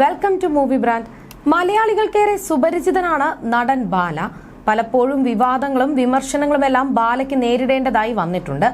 Welcome to movie brand മലയാളികൾക്കേറെ സുപരിചിതനാണ് നടൻ ബാല. പലപ്പോഴും വിവാദങ്ങളും വിമർശനങ്ങളും എല്ലാം ബാലയ്ക്ക് നേരിടേണ്ടതായി വന്നിട്ടുണ്ട്.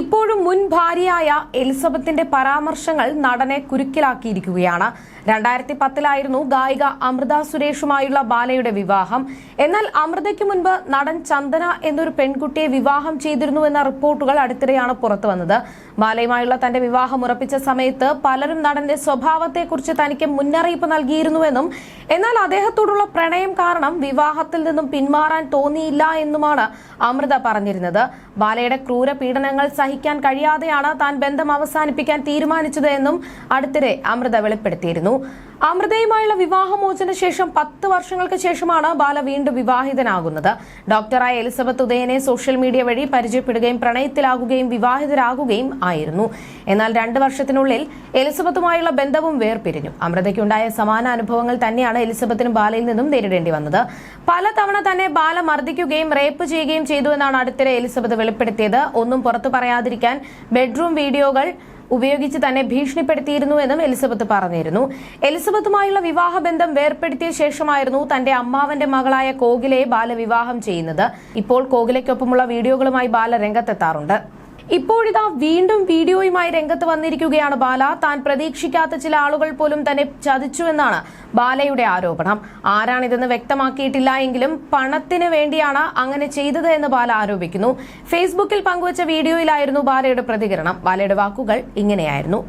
ഇപ്പോഴും മുൻ ഭാര്യയായ എലിസബത്തിന്റെ പരാമർശങ്ങൾ നടനെ കുരുക്കിലാക്കിയിരിക്കുകയാണ്. രണ്ടായിരത്തി പത്തിലായിരുന്നു ഗായിക അമൃത സുരേഷുമായുള്ള ബാലയുടെ വിവാഹം. എന്നാൽ അമൃതയ്ക്ക് മുൻപ് നടൻ ചന്ദന എന്നൊരു പെൺകുട്ടിയെ വിവാഹം ചെയ്തിരുന്നുവെന്ന റിപ്പോർട്ടുകൾ അടുത്തിടെയാണ് പുറത്തു വന്നത് ബാലയുമായുള്ള തന്റെ വിവാഹം ഉറപ്പിച്ച സമയത്ത് പലരും നടന്റെ സ്വഭാവത്തെക്കുറിച്ച് തനിക്ക് മുന്നറിയിപ്പ് നൽകിയിരുന്നുവെന്നും എന്നാൽ അദ്ദേഹത്തോടുള്ള പ്രണയം കാരണം വിവാഹത്തിൽ നിന്നും പിന്മാറാൻ തോന്നിയില്ല എന്നുമാണ് അമൃത പറഞ്ഞിരുന്നത്. ബാലയുടെ ക്രൂര പീഡനങ്ങൾ സഹിക്കാൻ കഴിയാതെയാണ് താൻ ബന്ധം അവസാനിപ്പിക്കാൻ തീരുമാനിച്ചത് എന്നും അടുത്തിടെ അമൃത വെളിപ്പെടുത്തിയിരുന്നു. അമൃതയുമായുള്ള വിവാഹമോചന ശേഷം പത്ത് വർഷങ്ങൾക്ക് ശേഷമാണ് ബാല വീണ്ടും വിവാഹിതനാകുന്നത്. ഡോക്ടറായ എലിസബത്ത് ഉദയനെ സോഷ്യൽ മീഡിയ വഴി പരിചയപ്പെടുകയും പ്രണയത്തിലാകുകയും വിവാഹിതരാകുകയും ആയിരുന്നു. എന്നാൽ രണ്ട് വർഷത്തിനുള്ളിൽ എലിസബത്തുമായുള്ള ബന്ധവും വേർപിരിഞ്ഞു. അമൃതയ്ക്കുണ്ടായ സമാന അനുഭവങ്ങൾ തന്നെയാണ് എലിസബത്തിനും ബാലയിൽ നിന്നും നേരിടേണ്ടി വന്നത്. പലതവണ തന്നെ ബാല മർദ്ദിക്കുകയും റേപ്പ് ചെയ്യുകയും ചെയ്തു എന്നാണ് അടുത്തിടെ എലിസബത്ത് വെളിപ്പെടുത്തിയത്. ഒന്നും പുറത്തു പറയാതിരിക്കാൻ ബെഡ്റൂം വീഡിയോകൾ ഉപയോഗിച്ച് തന്നെ ഭീഷണിപ്പെടുത്തിയിരുന്നുവെന്നും എലിസബത്ത് പറഞ്ഞിരുന്നു. എലിസബത്തുമായുള്ള വിവാഹബന്ധം വേർപ്പെടുത്തിയ ശേഷമായിരുന്നു തന്റെ അമ്മാവന്റെ മകളായ കോകിലയെ ബാല വിവാഹം ചെയ്യുന്നത്. ഇപ്പോൾ കോകിലയ്ക്കൊപ്പമുള്ള വീഡിയോകളുമായി ബാല രംഗത്തെത്താറുണ്ട്. ഇപ്പോഴിതാ വീണ്ടും വീഡിയോയുമായി രംഗത്ത് വന്നിരിക്കുകയാണ് ബാല. താൻ പ്രതീക്ഷിക്കാത്ത ചില ആളുകൾ പോലും തന്നെ ചതിച്ചുവെന്നാണ് ബാലയുടെ ആരോപണം. ആരാണിതെന്ന് വ്യക്തമാക്കിയിട്ടില്ല എങ്കിലും പണത്തിന് വേണ്ടിയാണ് അങ്ങനെ ചെയ്തത് എന്ന് ബാല ആരോപിക്കുന്നു. ഫേസ്ബുക്കിൽ പങ്കുവച്ച വീഡിയോയിലായിരുന്നു ബാലയുടെ പ്രതികരണം. ബാലയുടെ വാക്കുകൾ ഇങ്ങനെയായിരുന്നു.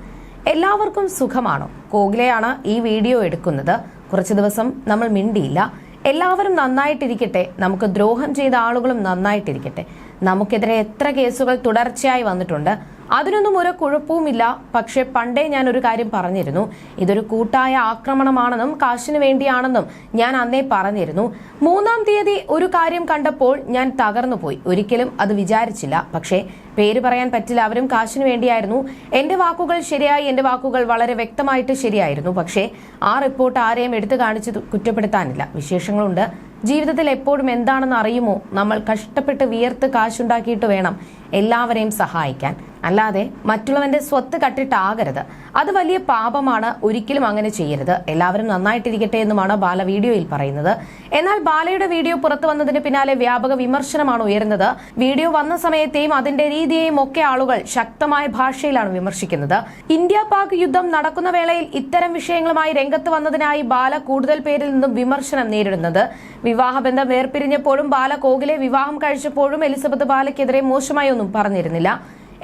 എല്ലാവർക്കും സുഖമാണോ? കോഗ്ലെയാണ് ഈ വീഡിയോ എടുക്കുന്നത്. കുറച്ചു ദിവസം നമ്മൾ മിണ്ടിയില്ല. എല്ലാവരും നന്നായിട്ടിരിക്കട്ടെ. നമുക്ക് ദ്രോഹം ചെയ്ത ആളുകളും നന്നായിട്ടിരിക്കട്ടെ. നമുക്കെതിരെ എത്ര കേസുകൾ തുടർച്ചയായി വന്നിട്ടുണ്ട്. അതിനൊന്നും ഒരു കുഴപ്പവുമില്ല. പക്ഷെ പണ്ടേ ഞാൻ ഒരു കാര്യം പറഞ്ഞിരുന്നു. ഇതൊരു കൂട്ടായ ആക്രമണമാണെന്നും കാശിന് വേണ്ടിയാണെന്നും ഞാൻ അന്നേ പറഞ്ഞിരുന്നു. മൂന്നാം തീയതി ഒരു കാര്യം കണ്ടപ്പോൾ ഞാൻ തകർന്നുപോയി. ഒരിക്കലും അത് വിചാരിച്ചില്ല. പക്ഷേ പേര് പറയാൻ പറ്റില്ല. അവരും കാശിനു വേണ്ടിയായിരുന്നു. എന്റെ വാക്കുകൾ ശരിയായി എന്റെ വാക്കുകൾ വളരെ വ്യക്തമായിട്ട് ശരിയായിരുന്നു. പക്ഷേ ആ റിപ്പോർട്ട് ആരെയും എടുത്തു കാണിച്ച് കുറ്റപ്പെടുത്താനില്ല. വിശേഷങ്ങളുണ്ട്. ജീവിതത്തിൽ എപ്പോഴും എന്താണെന്ന് അറിയുമോ? നമ്മൾ കഷ്ടപ്പെട്ട് വിയർത്ത് കാശുണ്ടാക്കിയിട്ട് വേണം എല്ലാവരെയും സഹായിക്കാൻ. അല്ലാതെ മറ്റുള്ളവന്റെ സ്വത്ത് കട്ടിട്ടാകരുത്. അത് വലിയ പാപമാണ്. ഒരിക്കലും അങ്ങനെ ചെയ്യരുത്. എല്ലാവരും നന്നായിട്ടിരിക്കട്ടെ എന്നുമാണ് ബാല വീഡിയോയിൽ പറയുന്നത്. എന്നാൽ ബാലയുടെ വീഡിയോ പുറത്തു വന്നതിന് പിന്നാലെ വ്യാപക വിമർശനമാണ് ഉയരുന്നത്. വീഡിയോ വന്ന സമയത്തെയും അതിന്റെ രീതിയെയും ഒക്കെ ആളുകൾ ശക്തമായ ഭാഷയിലാണ് വിമർശിക്കുന്നത്. ഇന്ത്യ പാക് യുദ്ധം നടക്കുന്ന വേളയിൽ ഇത്തരം വിഷയങ്ങളുമായി രംഗത്ത് വന്നതിനായി ബാല കൂടുതൽ പേരിൽ നിന്നും വിമർശനം നേരിടുന്നത്. വിവാഹബന്ധം വേർപിരിഞ്ഞപ്പോഴും ബാല കോകിലെ വിവാഹം കഴിച്ചപ്പോഴും എലിസബത്ത് ബാലയ്ക്കെതിരെ മോശമായി ഒന്നും പറഞ്ഞിരുന്നില്ല.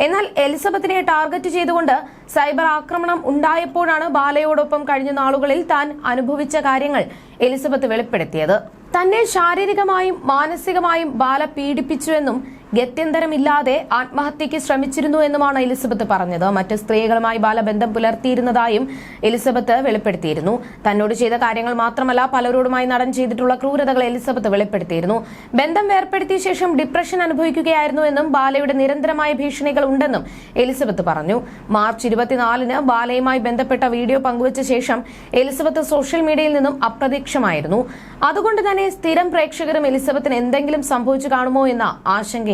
എന്നാൽ എലിസബത്തിനെ ടാർഗറ്റ് ചെയ്തുകൊണ്ട് സൈബർ ആക്രമണം ഉണ്ടായപ്പോഴാണ് ബാലയോടൊപ്പം കഴിഞ്ഞ നാളുകളിൽ താൻ അനുഭവിച്ച കാര്യങ്ങൾ എലിസബത്ത് വെളിപ്പെടുത്തിയത്. തന്നെ ശാരീരികമായും മാനസികമായും ബാല പീഡിപ്പിച്ചുവെന്നും ഗത്യന്തരമില്ലാതെ ആത്മഹത്യയ്ക്ക് ശ്രമിച്ചിരുന്നു എന്നുമാണ് എലിസബത്ത് പറഞ്ഞത്. മറ്റ് സ്ത്രീകളുമായി ബാലബന്ധം പുലർത്തിയിരുന്നതായും എലിസബത്ത് വെളിപ്പെടുത്തിയിരുന്നു. തന്നോട് ചെയ്ത കാര്യങ്ങൾ മാത്രമല്ല പലരോടുമായി നടൻ ചെയ്തിട്ടുള്ള ക്രൂരതകൾ എലിസബത്ത് വെളിപ്പെടുത്തിയിരുന്നു. ബന്ധം വേർപ്പെടുത്തിയ ശേഷം ഡിപ്രഷൻ അനുഭവിക്കുകയായിരുന്നു എന്നും ബാലയുടെ നിരന്തരമായ ഭീഷണികൾ ഉണ്ടെന്നും എലിസബത്ത് പറഞ്ഞു. മാർച്ച് ഇരുപത്തിനാലിന് ബാലയുമായി ബന്ധപ്പെട്ട വീഡിയോ പങ്കുവച്ച ശേഷം എലിസബത്ത് സോഷ്യൽ മീഡിയയിൽ നിന്നും അപ്രത്യക്ഷമായിരുന്നു. അതുകൊണ്ട് തന്നെ സ്ഥിരം പ്രേക്ഷകരും എലിസബത്തിന് എന്തെങ്കിലും സംഭവിച്ചു കാണുമോ എന്ന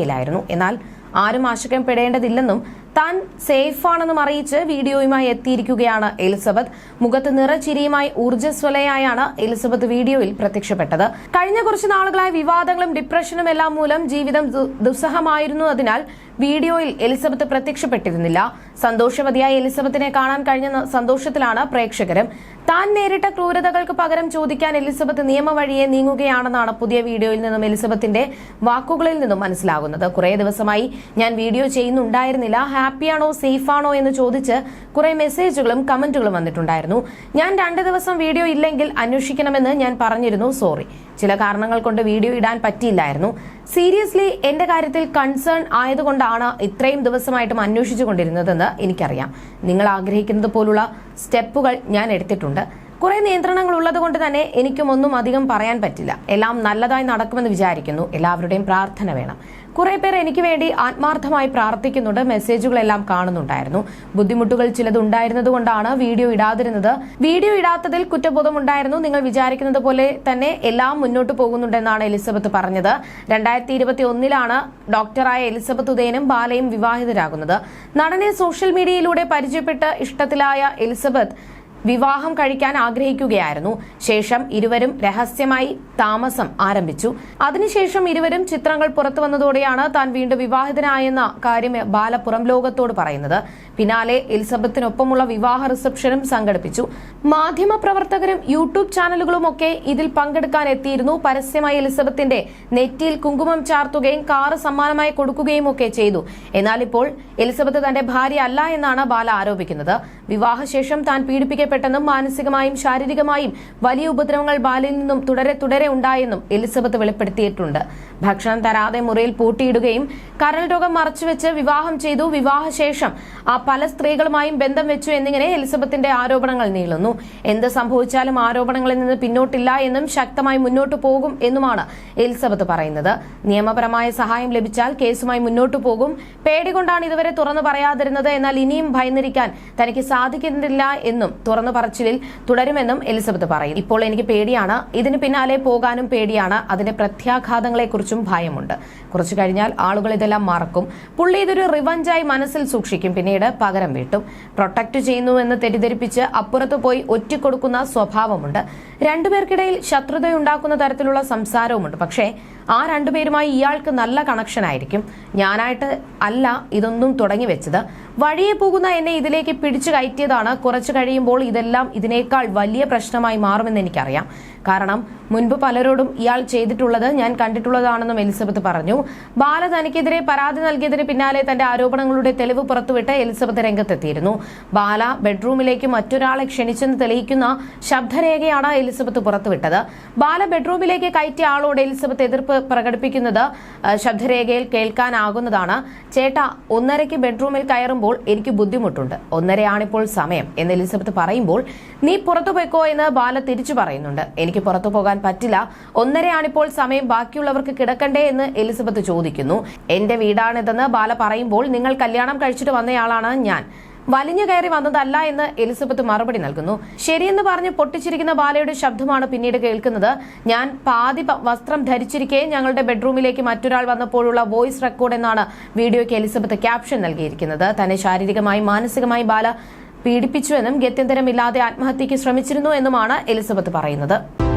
ആശങ്കയിലായിരുന്നു എന്നാൽ ആരും ആശങ്കപ്പെടേണ്ടതില്ലെന്നും താൻ സേഫാണെന്നും അറിയിച്ച് വീഡിയോയുമായി എത്തിയിരിക്കുകയാണ് എലിസബത്ത്. മുഖത്ത് നിറച്ചിരിയുമായി ഊർജസ്വലയായാണ് എലിസബത്ത് വീഡിയോയിൽ പ്രത്യക്ഷപ്പെട്ടത്. കഴിഞ്ഞ കുറച്ച് നാളുകളായി വിവാദങ്ങളും ഡിപ്രഷനും എല്ലാം മൂലം ജീവിതം ദുസ്സഹമായിരുന്നു. അതിനാൽ വീഡിയോയിൽ എലിസബത്ത് പ്രത്യക്ഷപ്പെട്ടിരുന്നില്ല. സന്തോഷവതിയായ എലിസബത്തിനെ കാണാൻ കഴിഞ്ഞ സന്തോഷത്തിലാണ് പ്രേക്ഷകരും. താൻ നേരിട്ട ക്രൂരതകൾക്ക് പകരം ചോദിക്കാൻ എലിസബത്ത് നിയമവഴിയെ നീങ്ങുകയാണെന്നാണ് പുതിയ വീഡിയോയിൽ നിന്നും എലിസബത്തിന്റെ വാക്കുകളിൽ നിന്നും മനസ്സിലാകുന്നത്. കുറെ ദിവസമായി ഞാൻ വീഡിയോ ചെയ്യുന്നുണ്ടായിരുന്നില്ല. ഹാപ്പിയാണോ സേഫാണോ എന്ന് ചോദിച്ച് കുറെ മെസ്സേജുകളും കമന്റുകളും വന്നിട്ടുണ്ടായിരുന്നു. ഞാൻ രണ്ട് ദിവസം വീഡിയോ ഇല്ലെങ്കിൽ അന്വേഷിക്കണമെന്ന് ഞാൻ പറഞ്ഞിരുന്നു. സോറി. ചില കാരണങ്ങൾ കൊണ്ട് വീഡിയോ ഇടാൻ പറ്റിയില്ലായിരുന്നു. സീരിയസ്ലി എന്റെ കാര്യത്തിൽ കൺസേൺ ആയതുകൊണ്ടാണ് ഇത്രയും ദിവസമായിട്ടും അന്വേഷിച്ചു കൊണ്ടിരുന്നതെന്ന് എനിക്കറിയാം. നിങ്ങൾ ആഗ്രഹിക്കുന്നത് പോലുള്ള സ്റ്റെപ്പുകൾ ഞാൻ എടുത്തിട്ടുണ്ട്. കുറെ നിയന്ത്രണങ്ങൾ ഉള്ളത് കൊണ്ട് തന്നെ എനിക്കും ഒന്നും അധികം പറയാൻ പറ്റില്ല. എല്ലാം നല്ലതായി നടക്കുമെന്ന് വിചാരിക്കുന്നു. എല്ലാവരുടെയും പ്രാർത്ഥന വേണം. കുറെ പേർ എനിക്ക് വേണ്ടി ആത്മാർത്ഥമായി പ്രാർത്ഥിക്കുന്നുണ്ട്. മെസ്സേജുകളെല്ലാം കാണുന്നുണ്ടായിരുന്നു. ബുദ്ധിമുട്ടുകൾ ചിലത് ഉണ്ടായിരുന്നതുകൊണ്ടാണ് വീഡിയോ ഇടാതിരുന്നത്. വീഡിയോ ഇടാത്തതിൽ കുറ്റബോധമുണ്ടായിരുന്നു. നിങ്ങൾ വിചാരിക്കുന്നത് പോലെ തന്നെ എല്ലാം മുന്നോട്ട് പോകുന്നുണ്ടെന്നാണ് എലിസബത്ത് പറഞ്ഞത്. രണ്ടായിരത്തി ഇരുപത്തി ഒന്നിലാണ് ഡോക്ടറായ എലിസബത്ത് ഉദയനും ബാലയും വിവാഹിതരാകുന്നത്. നടനെ സോഷ്യൽ മീഡിയയിലൂടെ പരിചയപ്പെട്ട് ഇഷ്ടത്തിലായ എലിസബത്ത് വിവാഹം കഴിക്കാൻ ആഗ്രഹിക്കുകയായിരുന്നു. ശേഷം ഇരുവരും രഹസ്യമായി താമസം ആരംഭിച്ചു. അതിനുശേഷം ഇരുവരും ചിത്രങ്ങൾ പുറത്തു വന്നതോടെയാണ് താൻ വീണ്ടും വിവാഹിതനായെന്ന കാര്യം ബാല പുറം ലോകത്തോട് പറയുന്നത്. പിന്നാലെ എലിസബത്തിനൊപ്പമുള്ള വിവാഹ റിസപ്ഷനും സംഘടിപ്പിച്ചു. മാധ്യമ പ്രവർത്തകരും യൂട്യൂബ് ചാനലുകളും ഒക്കെ ഇതിൽ പങ്കെടുക്കാൻ എത്തിയിരുന്നു. പരസ്യമായി എലിസബത്തിന്റെ നെറ്റിയിൽ കുങ്കുമം ചാർത്തുകയും കാറ് സമ്മാനമായി കൊടുക്കുകയും ഒക്കെ ചെയ്തു. എന്നാൽ ഇപ്പോൾ എലിസബത്ത് തന്റെ ഭാര്യ അല്ല എന്നാണ് ബാല ആരോപിക്കുന്നത്. വിവാഹശേഷം താൻ പീഡിപ്പിക്കപ്പെട്ടെന്നും മാനസികമായും ശാരീരികമായും വലിയ ഉപദ്രവങ്ങൾ ബാലിൽ നിന്നും തുടരെ തുടരെ ഉണ്ടായെന്നും എലിസബത്ത് വെളിപ്പെടുത്തിയിട്ടുണ്ട്. ഭക്ഷണം തരാതെ മുറിയിൽ പൂട്ടിയിടുകയും കരൾ രോഗം മറച്ചുവെച്ച് വിവാഹം ചെയ്തു. വിവാഹശേഷം ആ പല സ്ത്രീകളുമായും ബന്ധം വെച്ചു എന്നിങ്ങനെ എലിസബത്തിന്റെ ആരോപണങ്ങൾ നീളുന്നു. എന്ത് സംഭവിച്ചാലും ആരോപണങ്ങളിൽ നിന്ന് പിന്നോട്ടില്ല എന്നും ശക്തമായി മുന്നോട്ട് പോകും എന്നുമാണ് എലിസബത്ത് പറയുന്നത്. നിയമപരമായ സഹായം ലഭിച്ചാൽ കേസുമായി മുന്നോട്ടു പോകും. പേടികൊണ്ടാണ് ഇതുവരെ തുറന്നു പറയാതിരുന്നത്. എന്നാൽ ഇനിയും ഭയന്നിരിക്കാൻ തനിക്ക് സാധിക്കുന്നില്ല എന്നും തുറന്നു പറച്ചിലിൽ തുടരുമെന്നും എലിസബത്ത് പറയും. ഇപ്പോൾ എനിക്ക് പേടിയാണ്. ഇതിന് പിന്നാലെ പോകാനും പേടിയാണ്. അതിന്റെ പ്രത്യാഘാതങ്ങളെക്കുറിച്ചും ഭയമുണ്ട്. കുറച്ചു കഴിഞ്ഞാൽ ആളുകൾ ഇതെല്ലാം മറക്കും. പുള്ളി ഇതൊരു റിവഞ്ചായി മനസ്സിൽ സൂക്ഷിക്കും. പിന്നീട് പകരം വീട്ടും. പ്രൊട്ടക്ട് ചെയ്യുന്നുവെന്ന് തെറ്റിദ്ധരിപ്പിച്ച് അപ്പുറത്ത് പോയി ഒറ്റിക്കൊടുക്കുന്ന സ്വഭാവമുണ്ട്. രണ്ടുപേർക്കിടയിൽ ശത്രുതയുണ്ടാക്കുന്ന തരത്തിലുള്ള സംസാരവുമുണ്ട്. പക്ഷേ ആ രണ്ടുപേരുമായി ഇയാൾക്ക് നല്ല കണക്ഷൻ ആയിരിക്കും ഞാനായിട്ട് അല്ല ഇതൊന്നും തുടങ്ങി വെച്ചത് വഴിയെ പോകുന്ന എന്നെ ഇതിലേക്ക് പിടിച്ചു കയറ്റിയതാണ്. കുറച്ചു കഴിയുമ്പോൾ ഇതെല്ലാം ഇതിനേക്കാൾ വലിയ പ്രശ്നമായി മാറുമെന്ന് എനിക്കറിയാം. കാരണം മുൻപ് പലരോടും ഇയാൾ ചെയ്തിട്ടുള്ളത് ഞാൻ കണ്ടിട്ടുള്ളതാണെന്നും എലിസബത്ത് പറഞ്ഞു. ബാല തനിക്കെതിരെ പരാതി നൽകിയതിന് പിന്നാലെ തന്റെ ആരോപണങ്ങളുടെ തെളിവ് പുറത്തുവിട്ട് എലിസബത്ത് രംഗത്തെത്തിയിരുന്നു. ബാല ബെഡ്റൂമിലേക്ക് മറ്റൊരാളെ ക്ഷണിച്ചെന്ന് തെളിയിക്കുന്ന ശബ്ദരേഖയാണ് എലിസബത്ത് പുറത്തുവിട്ടത്. ബാല ബെഡ്റൂമിലേക്ക് കയറ്റിയ ആളോട് എലിസബത്ത് എതിർപ്പ് പ്രകടിപ്പിക്കുന്നത് ശബ്ദരേഖയിൽ കേൾക്കാനാകുന്നതാണ്. ചേട്ടാ ഒന്നരയ്ക്ക് ബെഡ്റൂമിൽ കയറുമ്പോൾ എനിക്ക് ബുദ്ധിമുട്ടുണ്ട്. ഒന്നരയാണിപ്പോൾ സമയം. എന്ന് എലിസബത്ത് പറയുമ്പോൾ നീ പുറത്തു പോയിക്കോ എന്ന് ബാല തിരിച്ചു പറയുന്നുണ്ട്. എനിക്ക് പുറത്തു പോകാൻ പറ്റില്ല. ഒന്നരയാണിപ്പോൾ സമയം. ബാക്കിയുള്ളവർക്ക് കിടക്കണ്ടേ എന്ന് എലിസബത്ത് ചോദിക്കുന്നു. എന്റെ വീടാണിതെന്ന് ബാല പറയുമ്പോൾ നിങ്ങൾ കല്യാണം കഴിച്ചിട്ട് വന്നയാളാണ് ഞാൻ. വലിഞ്ഞു കയറി വന്നതല്ല എന്ന് എലിസബത്ത് മറുപടി നൽകുന്നു. ശരിയെന്ന് പറഞ്ഞ് പൊട്ടിച്ചിരിക്കുന്ന ബാലയുടെ ശബ്ദമാണ് പിന്നീട് കേൾക്കുന്നത്. ഞാൻ പാതി വസ്ത്രം ധരിച്ചിരിക്കെ ഞങ്ങളുടെ ബെഡ്റൂമിലേക്ക് മറ്റൊരാൾ വന്നപ്പോഴുള്ള വോയിസ് റെക്കോർഡ് എന്നാണ് വീഡിയോയ്ക്ക് എലിസബത്ത് ക്യാപ്ഷൻ നൽകിയിരിക്കുന്നത്. തന്നെ ശാരീരികമായി മാനസികമായി ബാല പീഡിപ്പിച്ചുവെന്നും ഗത്യന്തരമില്ലാതെ ആത്മഹത്യയ്ക്ക് ശ്രമിച്ചിരുന്നു എന്നുമാണ് എലിസബത്ത് പറയുന്നത്